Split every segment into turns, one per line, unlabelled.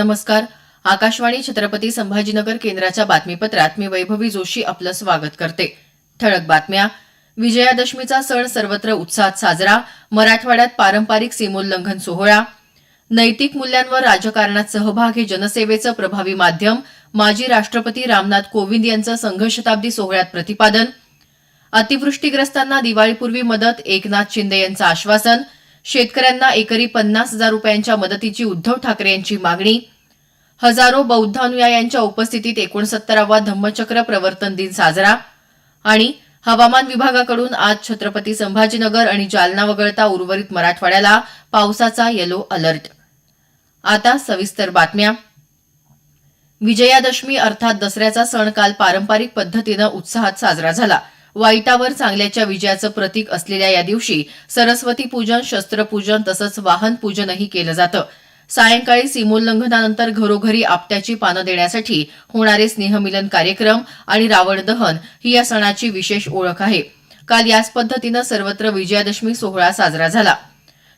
नमस्कार. आकाशवाणी छत्रपती संभाजीनगर केंद्राच्या बातमीपत्रात मी वैभवी जोशी आपलं स्वागत करते. ठळक बातम्या. विजयादशमीचा सण सर्वत्र उत्साहात साजरा. मराठवाड्यात पारंपरिक सीमोल्लंघन सोहळा. नैतिक मूल्यांवर राजकारणात सहभाग हे जनसेवेचं प्रभावी माध्यम. माजी राष्ट्रपती रामनाथ कोविंद यांचं संघशताब्दी सोहळ्यात प्रतिपादन. अतिवृष्टीग्रस्तांना दिवाळीपूर्वी मदत. एकनाथ शिंदे यांचं आश्वासन. शेतकऱ्यांना एकरी पन्नास हजार रुपयांच्या मदतीची उद्धव ठाकरे यांची मागणी. हजारो बौद्ध अनुयायांच्या उपस्थितीत एकोणसत्तरावा धम्मचक्र प्रवर्तन दिन साजरा. आणि हवामान विभागाकडून आज छत्रपती संभाजीनगर आणि जालना वगळता उर्वरित मराठवाड्याला पावसाचा येलो अलर्ट आता सविस्तर बातम्या. विजयादशमी अर्थात दसऱ्याचा सण काल पारंपरिक पद्धतीनं उत्साहात साजरा झाला. वाईटावर चांगल्याच्या विजयाचं प्रतीक असलेल्या या दिवशी सरस्वती पूजन शस्त्रपूजन तसंच वाहन पूजनही केलं जातं. सायंकाळी सीमोल्लंघनानंतर घरोघरी आपट्याची पानं देण्यासाठी होणारे स्नेहमिलन कार्यक्रम आणि रावण दहन ही या सणाची विशेष ओळख आहे. काल याच पद्धतीनं सर्वत्र विजयादशमी सोहळा साजरा झाला.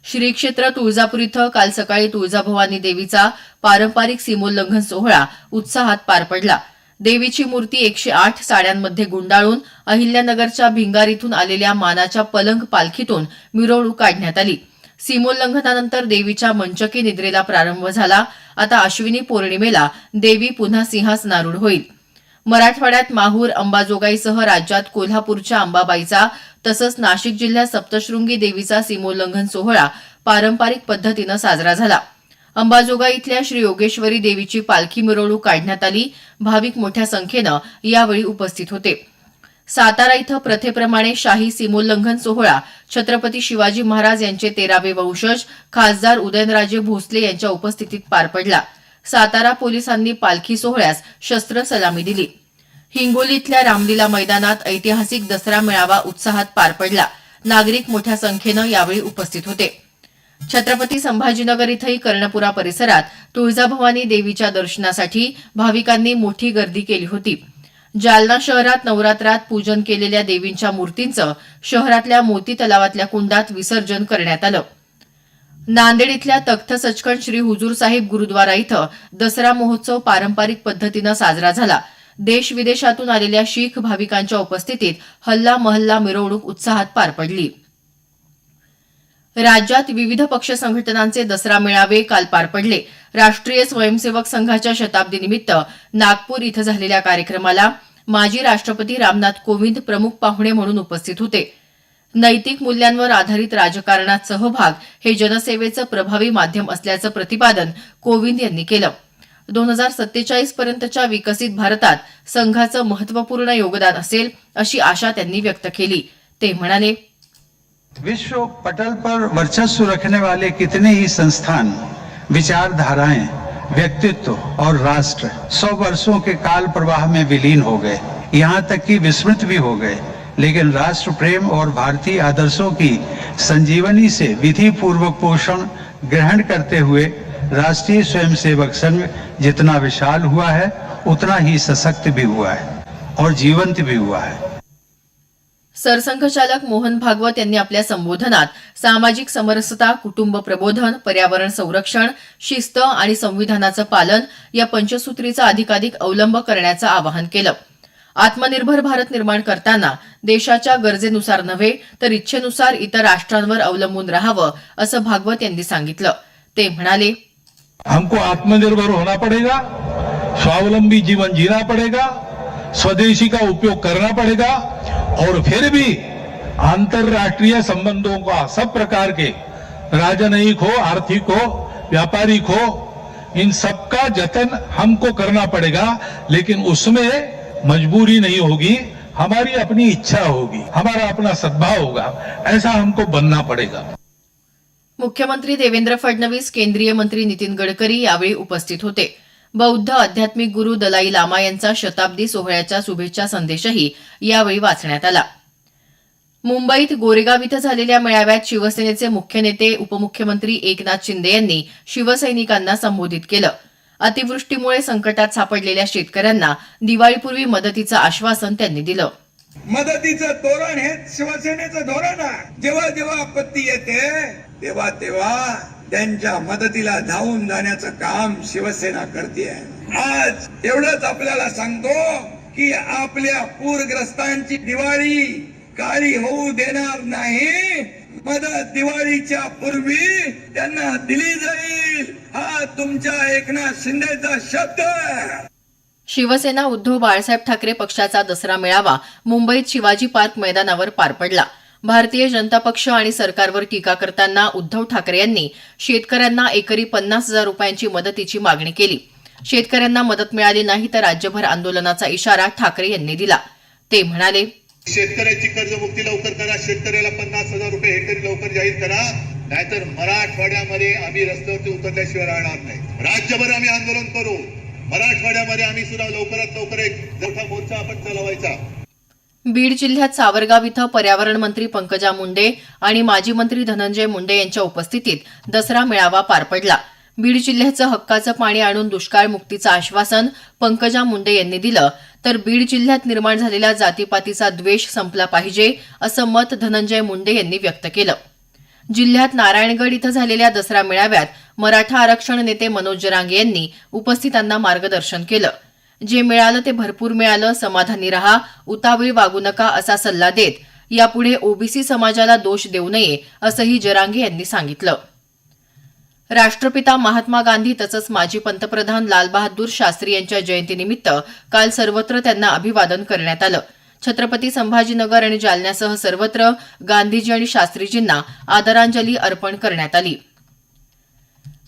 श्री क्षेत्र तुळजापूर इथं काल सकाळी तुळजाभवानी देवीचा पारंपरिक सीमोल्लंघन सोहळा उत्साहात पार पडला. देवीची मूर्ती एकशे आठ साड्यांमध्ये गुंडाळून अहिल्यानगरच्या भिंगार इथून आलेल्या मानाच्या पलंग पालखीतून मिरवणूक काढण्यात आली. सीमोल्लंघनानंतर देवीच्या मंचकी निद्रेला प्रारंभ झाला. आता अश्विनी पौर्णिमेला देवी पुन्हा सिंहासनारूढ होईल. मराठवाड्यात माहूर अंबाजोगाईसह राज्यात कोल्हापूरच्या अंबाबाईचा तसंच नाशिक जिल्ह्यात सप्तशृंगी देवीचा सीमोल्लंघन सोहळा पारंपरिक पद्धतीनं साजरा झाला. अंबाजोगाई इथल्या श्री योगेश्वरी देवीची पालखी मिरवणूक काढण्यात आली. भाविक मोठ्या संख्येनं यावेळी उपस्थित होते. सातारा इथं प्रथेप्रमाणे शाही सीमोल्लंघन सोहळा. छत्रपती शिवाजी महाराज यांचे तेरावे वंशज खासदार उदयनराजे भोसले यांच्या उपस्थितीत पार पडला. सातारा पोलिसांनी पालखी सोहळ्यास शस्त्र सलामी दिली. हिंगोली इथल्या रामलीला मैदानात ऐतिहासिक दसरा मेळावा उत्साहात पार पडला. नागरिक मोठ्या संख्येनं यावेळी उपस्थित होते. छत्रपती संभाजीनगर इथंही कर्णपुरा परिसरात तुळजाभवानी देवीच्या दर्शनासाठी भाविकांनी मोठी गर्दी केली होती. जालना शहरात नवरात्रात पूजन केलेल्या देवींच्या मूर्तींचं शहरातल्या मोती तलावातल्या कुंडात विसर्जन करण्यात आलं. नांदेड इथल्या तख्त सचखंड श्री हुजूर साहिब गुरुद्वारा इथं दसरा महोत्सव पारंपरिक पद्धतीनं साजरा झाला. देश विदेशातून आलेल्या शीख भाविकांच्या उपस्थितीत हल्ला महल्ला मिरवणूक उत्साहात पार पडली. राज्यात विविध पक्ष संघटनांचे दसरा मेळावे काल पार पडले. राष्ट्रीय स्वयंसेवक संघाच्या शताब्दीनिमित्त नागपूर इथं झालेल्या कार्यक्रमाला माजी राष्ट्रपती रामनाथ कोविंद प्रमुख पाहुणे म्हणून उपस्थित होते. नैतिक मूल्यांवर आधारित राजकारणात सहभाग हे जनसेवेचं प्रभावी माध्यम असल्याचं प्रतिपादन कोविंद यांनी केलं. दोन हजार सत्तेचाळीस पर्यंतच्या विकसित भारतात संघाचं महत्त्वपूर्ण योगदान असेल अशी आशा त्यांनी व्यक्त केली. ते म्हणाले
विश्व पटल पर वर्चस्व रखने वाले कितने ही संस्थान, विचारधाराएँ, व्यक्तित्व और राष्ट्र सौ वर्षों के काल प्रवाह में विलीन हो गए। यहाँ तक कि विस्मृत भी हो गए। लेकिन राष्ट्र प्रेम और भारतीय आदर्शों की संजीवनी से विधि पूर्वक पोषण ग्रहण करते हुए राष्ट्रीय स्वयंसेवक संघ जितना विशाल हुआ है, उतना ही सशक्त भी हुआ है और जीवंत भी हुआ है।
सरसंघचालक मोहन भागवत यांनी आपल्या संबोधनात सामाजिक समरसता कुटुंब प्रबोधन पर्यावरण संरक्षण शिस्त आणि संविधानाचं पालन या पंचसूत्रीचा अधिकाधिक अवलंब करण्याचं आवाहन केलं. आत्मनिर्भर भारत निर्माण करताना देशाच्या गरजेनुसार नव्हे तर इच्छेनुसार इतर राष्ट्रांवर अवलंबून राहावं असं भागवत यांनी सांगितलं. ते म्हणाले
हमको आत्मनिर्भर होना पड़ेगा स्वावलंबी जीवन जीना पड़ेगा स्वदेशी का उपयोग करना पड़ेगा और फिर भी अंतरराष्ट्रीय संबंधों का सब प्रकार के राजनयिक हो, आर्थिक हो, व्यापारिक हो, इन सबका जतन हमको करना पड़ेगा, लेकिन उसमें मजबूरी नहीं होगी, हमारी अपनी इच्छा होगी, हमारा अपना सद्भाव होगा, ऐसा हमको बनना पड़ेगा।
मुख्यमंत्री देवेंद्र फडणवीस, केंद्रीय मंत्री नितीन गडकरी यावेळी उपस्थित होते। बौद्ध आध्यात्मिक गुरु दलाई लामा यांचा शताब्दी सोहळ्याच्या शुभेच्छा संदेशही यावेळी वाचण्यात आला. मुंबईत गोरेगाव इथं झालेल्या मेळाव्यात शिवसेनेचे मुख्य नेते उपमुख्यमंत्री एकनाथ शिंदे यांनी शिवसैनिकांना संबोधित केलं. अतिवृष्टीमुळे संकटात सापडलेल्या शेतकऱ्यांना दिवाळीपूर्वी मदतीचं आश्वासन त्यांनी दिलं.
मदतीचं धोरण हे शिवसेनेचं धोरण आहे. जेव्हा जेव्हा आपत्ती येते तेव्हा तेव्हा त्यांच्या मदतीला धावून जाण्याचं काम शिवसेना करते आज एवढंच आपल्याला सांगतो की आपल्या पूरग्रस्तांची दिवाळी काळी होऊ देणार नाही. मदत दिवाळीच्या पूर्वी त्यांना दिली जाईल. हा तुमच्या एकनाथ शिंदेचा शब्द
शिवसेना उद्धव बाळासाहेब ठाकरे पक्षाचा दसरा मेळावा मुंबईत शिवाजी पार्क मैदानावर पार पडला. भारतीय जनता पक्ष आणि सरकारवर टीका करताना उद्धव ठाकरे यांनी शेतकऱ्यांना एकरी पन्नास हजार रुपयांची मदतीची मागणी केली. शेतकऱ्यांना मदत मिळाली नाही तर राज्यभर आंदोलनाचा इशारा ठाकरे यांनी दिला. ते म्हणाले
शेतकऱ्याची कर्जमुक्ती लवकर करा शेतकऱ्याला पन्नास हजार रुपये हेक्टरी लवकर जाहीर करा. नाहीतर मराठवाड्यामध्ये आम्ही रस्त्यावरती उतरल्याशिवाय राहणार नाही. राज्यभर आम्ही आंदोलन करू. मराठवाड्यामध्ये आम्ही सुद्धा लवकरात लवकर एक मोठा मोर्चा आपण चालवायचा.
बीड जिल्ह्यात सावरगाव इथं पर्यावरण मंत्री पंकजा मुंडे आणि माजी मंत्री धनंजय मुंडे यांच्या उपस्थितीत दसरा मेळावा पार पडला. बीड जिल्ह्याचं हक्काचं पाणी आणून दुष्काळ मुक्तीचं आश्वासन पंकजा मुंडे यांनी दिलं. तर बीड जिल्ह्यात निर्माण झालेला जातीपातीचा द्वेष संपला पाहिजे असं मत धनंजय मुंडे यांनी व्यक्त केलं. जिल्ह्यात नारायणगड इथं झालेल्या दसरा मेळाव्यात मराठा आरक्षण नेते मनोज जरांगे यांनी उपस्थितांना मार्गदर्शन केलं. जे मिळालं ते भरपूर मिळालं समाधानी रहा उतावीळ वागू नका असा सल्ला देत यापुढे ओबीसी समाजाला दोष देऊ नये असंही जरांगे यांनी सांगितलं. राष्ट्रपिता महात्मा गांधी तसंच माजी पंतप्रधान लालबहादूर शास्त्री यांच्या जयंतीनिमित्त काल सर्वत्र त्यांना अभिवादन करण्यात आलं. छत्रपती संभाजीनगर आणि जालन्यासह सर्वत्र गांधीजी आणि शास्त्रीजींना आदरांजली अर्पण करण्यात आली.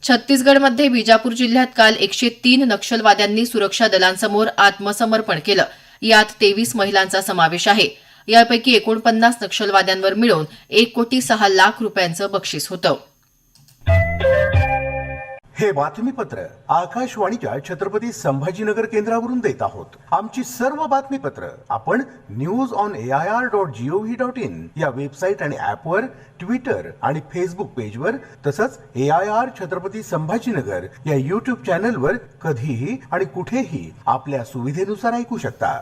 छत्तीसगडमध्ये बिजापूर जिल्ह्यात काल एकशे तीन नक्षलवाद्यांनी सुरक्षा दलांसमोर आत्मसमर्पण केलं. यात तेवीस महिलांचा समावेश आहे. यापैकी एकोणपन्नास नक्षलवाद्यांवर मिळून एक कोटी सहा लाख रुपयांचं बक्षीस होतं.
हे बातमीपत्र आकाशवाणीच्या छत्रपती संभाजीनगर केंद्रावरून देत आहोत. आमची सर्व बातमीपत्र आपण news on A I R dot gov dot in या वेबसाईट आणि ऍपवर ट्विटर आणि फेसबुक पेजवर तसंच A I R Chhatrapati Sambhajinagar या युट्यूब चॅनलवर कधीही आणि कुठेही आपल्या सुविधेनुसार ऐकू शकता.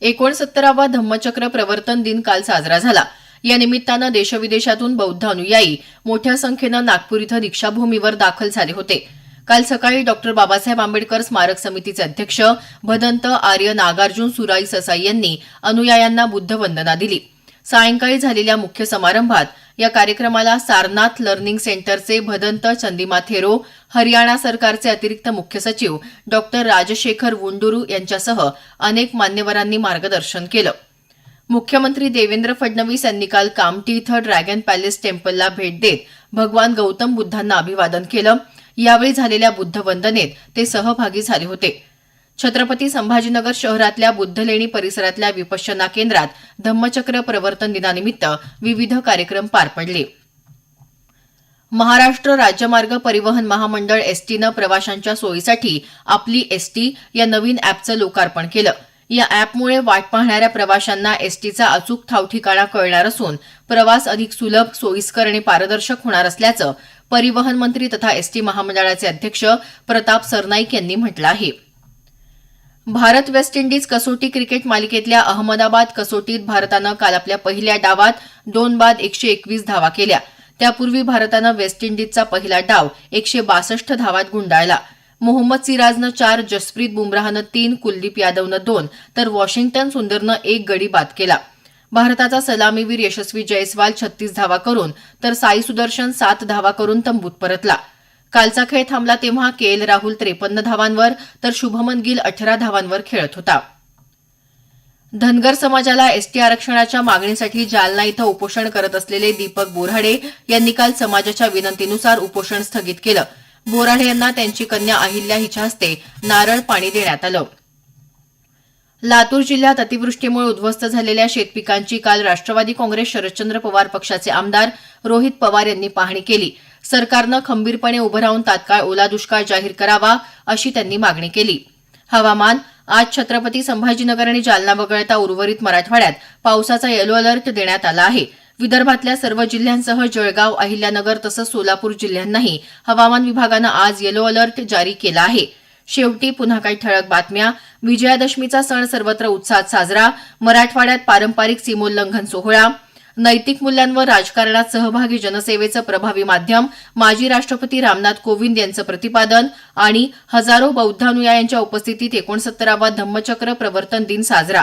एकोणसत्तरावा धम्मचक्र प्रवर्तन दिन काल साजरा झाला. या निमित्तानं देशविदेशातून बौद्ध अनुयायी मोठ्या संख्येनं नागपूर इथं दीक्षाभूमीवर दाखल झाले होते. काल सकाळी डॉक्टर बाबासाहेब आंबेडकर स्मारक समितीचे अध्यक्ष भदंत आर्य नागार्जुन सुराई ससाई यांनी अनुयायांना बुद्धवंदना दिली. सायंकाळी झालेल्या मुख्य समारंभात या कार्यक्रमाला सारनाथ लर्निंग सेंटरचे भदंत चंदिमा थेरो हरियाणा सरकारचे अतिरिक्त मुख्य सचिव डॉक्टर राजशेखर वुंडुरू यांच्यासह अनेक मान्यवरांनी मार्गदर्शन केलं. मुख्यमंत्री देवेंद्र फडणवीस यांनी काल कामठी इथं ड्रॅगन पॅलेस टेम्पलला भेट देत भगवान गौतम बुद्धांना अभिवादन केलं. यावेळी झालेल्या बुद्धवंदनेत ते सहभागी झाले होते. छत्रपती संभाजीनगर शहरातल्या बुद्धलेणी परिसरातल्या विपश्यना केंद्रात धम्मचक्र प्रवर्तन दिनानिमित्त विविध कार्यक्रम पार पडले. महाराष्ट्र राज्यमार्ग परिवहन महामंडळ एसटीनं प्रवाशांच्या सोयीसाठी आपली एसटी या नवीन अॅपचं लोकार्पण केलं. या अॅपमुळे वाट पाहणाऱ्या प्रवाशांना एसटीचा अचूक ठावठिकाणा कळणार असून प्रवास अधिक सुलभ सोयीस्कर आणि पारदर्शक होणार असल्याचं परिवहन मंत्री तथा एसटी महामंडळाचे अध्यक्ष प्रताप सरनाईक यांनी म्हटलं आहे. भारत वेस्ट इंडिज कसोटी क्रिकेट मालिकेतल्या अहमदाबाद कसोटीत भारतानं काल आपल्या पहिल्या डावात दोन बाद एकशे एकवीस धावा केल्या. त्यापूर्वी भारतानं वेस्ट इंडिजचा पहिला डाव एकशे बासष्ट धावात गुंडाळला. मोहम्मद सिराजनं चार जसप्रीत बुमराहनं तीन कुलदीप यादवनं दोन तर वॉशिंग्टन सुंदरनं एक गडी बाद केला. भारताचा सलामीवीर यशस्वी जयस्वाल छत्तीस धावा करून तर साई सुदर्शन सात धावा करून तंबूत परतला. कालचा खेळ थांबला तेव्हा के एल राहुल त्रेपन्न धावांवर तर शुभमन गिल अठरा धावांवर खेळत होता. धनगर समाजाला एसटी आरक्षणाच्या मागणीसाठी जालना इथं उपोषण करत असलेले दीपक बोराडे यांनी काल समाजाच्या विनंतीनुसार उपोषण स्थगित केलं. बोराडे यांना त्यांची कन्या अहिल्या हिच्या हस्ते नारळ पाणी देण्यात आलं. लातूर जिल्ह्यात अतिवृष्टीमुळे उद्ध्वस्त झालेल्या शेतपिकांची काल राष्ट्रवादी काँग्रेस शरदचंद्र पवार पक्षाचे आमदार रोहित पवार यांनी पाहणी केली. सरकारनं खंबीरपणे उभं राहून तात्काळ ओला दुष्काळ जाहीर करावा अशी त्यांनी मागणी केली. हवामान आज छत्रपती संभाजीनगर आणि जालना वगळता उर्वरित मराठवाड्यात पावसाचा येलो अलर्ट देण्यात आला आहे. विदर्भातल्या सर्व जिल्ह्यांसह जळगाव अहिल्यानगर तसंच सोलापूर जिल्ह्यांनाही हवामान विभागानं आज येलो अलर्ट जारी केला आहे. शेवटी पुन्हा काही ठळक बातम्या. विजयादशमीचा सण सर्वत्र उत्साहात साजरा. मराठवाड्यात पारंपरिक सीमोल्लंघन सोहळा. नैतिक मूल्यांवर राजकारणात सहभागी जनसेवेचं प्रभावी माध्यम. माजी राष्ट्रपती रामनाथ कोविंद यांचं प्रतिपादन आणि हजारो बौद्धानुयायांच्या उपस्थितीत एकोणसत्तरावा धम्मचक्र प्रवर्तन दिन साजरा.